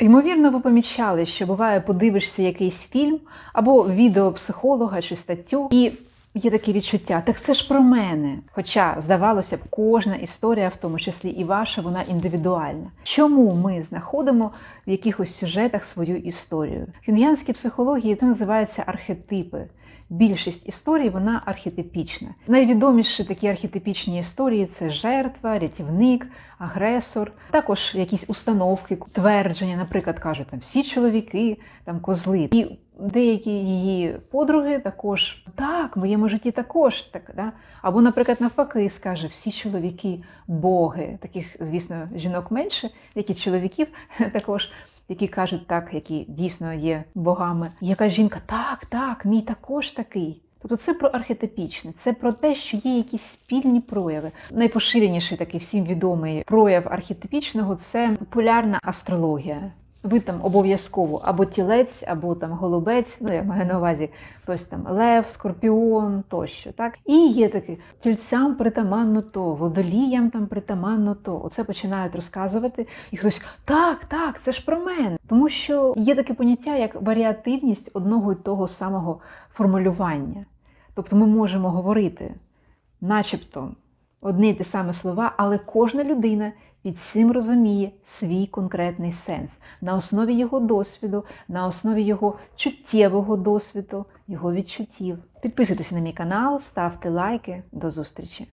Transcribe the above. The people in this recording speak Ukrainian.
Ймовірно, ви помічали, що буває, подивишся якийсь фільм або відео психолога чи статтю, і є таке відчуття, так це ж про мене. Хоча, здавалося б, кожна історія, в тому числі і ваша, вона індивідуальна. Чому ми знаходимо в якихось сюжетах свою історію? В юнгянській психології це називається архетипи. Більшість історій вона архетипічна. Найвідоміші такі архетипічні історії це жертва, рятівник, агресор, також якісь установки, твердження, наприклад, кажуть, там всі чоловіки, там козли. І деякі її подруги також так, в моєму житті також так. Да? Або, наприклад, навпаки, скаже, всі чоловіки боги. Таких, звісно, жінок менше, як і чоловіків також які кажуть так, які дійсно є богами. Яка жінка, так, так, мій також такий. Тобто це про архетипічне, це про те, що є якісь спільні прояви. Найпоширеніший такий всім відомий прояв архетипічного це популярна астрологія. Ви там обов'язково або тілець, або там голубець, ну я маю на увазі хтось там лев, скорпіон тощо. Так і є такі тільцям притаманно то, водоліям там притаманно то. Оце починають розказувати, і хтось так, так, це ж про мене. Тому що є таке поняття як варіативність одного і того самого формулювання. Тобто ми можемо говорити, начебто, одні й ті самі слова, але кожна людина під цим розуміє свій конкретний сенс на основі його досвіду, на основі його чуттєвого досвіду, його відчуттів. Підписуйтесь на мій канал, ставте лайки. До зустрічі!